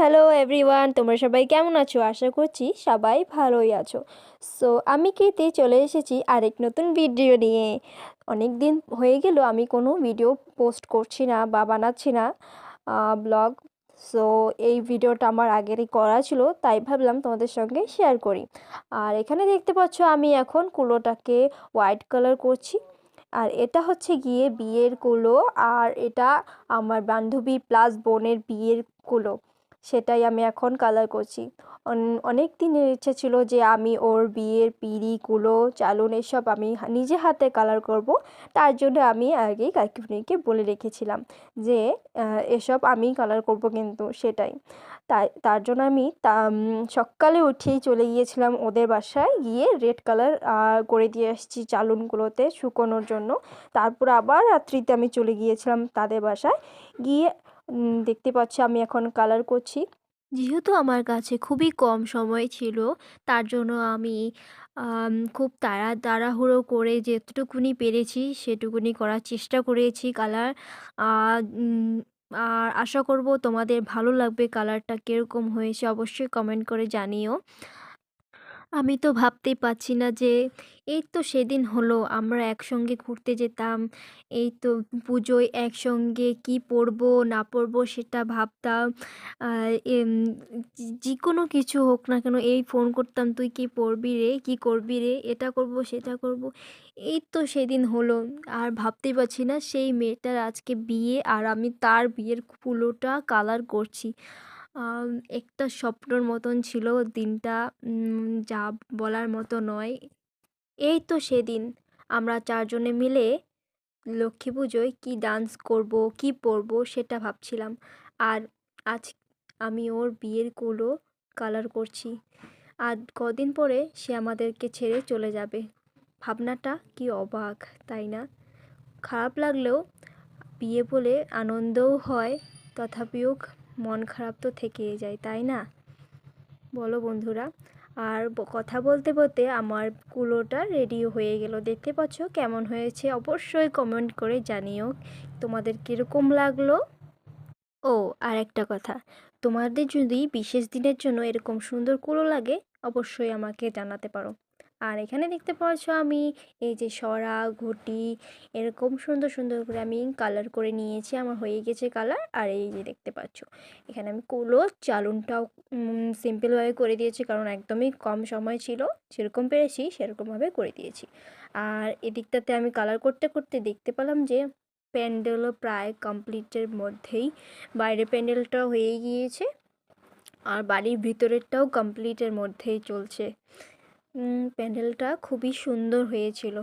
Hello everyone তোমরা সবাই কেমন আছো? আশা করছি সবাই ভালোই আছো। সো আমি কীর্তি চলে এসেছি আরেক নতুন ভিডিও নিয়ে। অনেক দিন হয়ে গেল, আমি কোনো ভিডিও পোস্ট করছি না বা বানাচ্ছি না ব্লগ সো এই ভিডিওটা আমার আগেরই করা ছিল, তাই ভাবলাম তোমাদের সঙ্গে শেয়ার করি। আর এখানে দেখতে পাচ্ছ, আমি এখন কুলোটাকে হোয়াইট কালার করছি। আর এটা হচ্ছে গিয়ে বিয়ের কুলো, আর এটা আমার বান্ধবী প্লাস বোনের বিয়ের কুলো। সেটাই আমি এখন কালার করছি। অনেক দিনের ইচ্ছে ছিল যে আমি ওর বিয়ের পিড়ি, কুলো, চালুন এসব আমি নিজে হাতে কালার করব। তার জন্য আমি আগেই কাকিমণিকে বলে রেখেছিলাম যে এসব আমি কালার করব কিন্তু সেটাই। তাই, তার জন্য আমি সকালে উঠেই চলে গিয়েছিলাম ওদের বাসায় গিয়ে রেড কালার করে দিয়ে আসছি চালুনগুলোতে শুকোনোর জন্য। তারপর আবার রাত্রিতে আমি চলে গিয়েছিলাম তাদের বাসায়। গিয়ে দেখতে পাচ্ছি আমি এখন কালার করছি। যেহেতু আমার কাছে খুবই কম সময় ছিল, তার জন্য আমি খুব তাড়া, তাড়াহুড়ো করে যেটুকুনি পেরেছি সেটুকুনি করার চেষ্টা করেছি কালার আর আশা করব তোমাদের ভালো লাগবে কালারটা কীরকম হয়েছে অবশ্যই কমেন্ট করে জানিও। আমি তো ভাবতেই পারছি না যে, এই তো সেদিন হলো, আমরা একসঙ্গে ঘুরতে যেতাম, এই তো পুজোয় একসঙ্গে কি পরবো, না পরবো সেটা ভাবতাম যে কোনো কিছু হোক না কেন, এই ফোন করতাম, তুই কি পরবি রে? কি করবি রে? এটা করব, সেটা করব। এই তো সেদিন হলো, আর ভাবতেই পারছি না, সেই মেয়েটার আজকে বিয়ে, আর আমি তার বিয়ের কুলোটা কালার করছি। একটা স্বপ্নর মতন ছিল দিনটা যা বলার মতো নয়। এই তো সেদিন, আমরা চারজনে মিলে লক্ষ্মী পুজোয় কী ডান্স করব, কী পরব সেটা ভাবছিলাম। আর আজ আমি ওর বিয়ের কুলো কালার করছি। আর কদিন পরে সে আমাদেরকে ছেড়ে চলে যাবে। ভাবনাটা কি অবাক, তাই না? খারাপ লাগলেও বিয়ে বলে আনন্দও হয়, তথাপিও মন খারাপ তো থেকেই যায়, তাই না? বলো বন্ধুরা, আর কথা বলতে বলতে আমার কুলোটা রেডিও হয়ে গেল। দেখতে পাচ্ছ কেমন হয়েছে? অবশ্যই কমেন্ট করে জানিও তোমাদের কীরকম লাগল। ও আর একটা কথা, তোমাদের যদি বিশেষ দিনের জন্য এরকম সুন্দর কুলো লাগে, অবশ্যই আমাকে জানাতে পারো। আর এখানে দেখতে পাচ্ছ আমি এই যে সরা, ঘটি এরকম সুন্দর সুন্দর করে আমি কালার করে নিয়েছি। আমার হয়ে গেছে কালার আর এই যে দেখতে পাচ্ছ, এখানে আমি কুলো চালুনটাও সিম্পলভাবে করে দিয়েছি কারণ একদমই কম সময় ছিল। যেরকম পেরেছি সেরকমভাবে করে দিয়েছি। আর এদিকটাতে আমি কালার করতে করতে দেখতে পেলাম যে প্যান্ডেলও প্রায় কমপ্লিটের মধ্যেই। বাইরে প্যান্ডেলটাও হয়ে গিয়েছে আর বাড়ির ভিতরেরটাও কমপ্লিটের মধ্যেই চলছে। প্যান্ডেলটা খুবই সুন্দর হয়েছিল।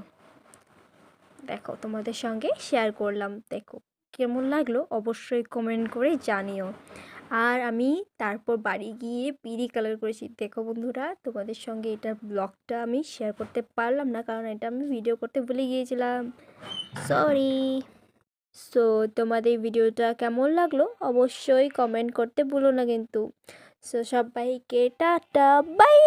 দেখো, তোমাদের সঙ্গে শেয়ার করলাম। দেখো, কেমন লাগল অবশ্যই কমেন্ট করে জানিও। আর আমি তারপর বাড়ি গিয়ে পিড়ি কালার করেছি। দেখো বন্ধুরা, তোমাদের সঙ্গে এটা ব্লগটা আমি শেয়ার করতে পারলাম না, কারণ এটা আমি ভিডিও করতে ভুলে গিয়েছিলাম। সরি সো তোমাদের ভিডিওটা কেমন লাগল অবশ্যই কমেন্ট করতে ভুলো না কিন্তু। সো সবাইকে টাটা বাই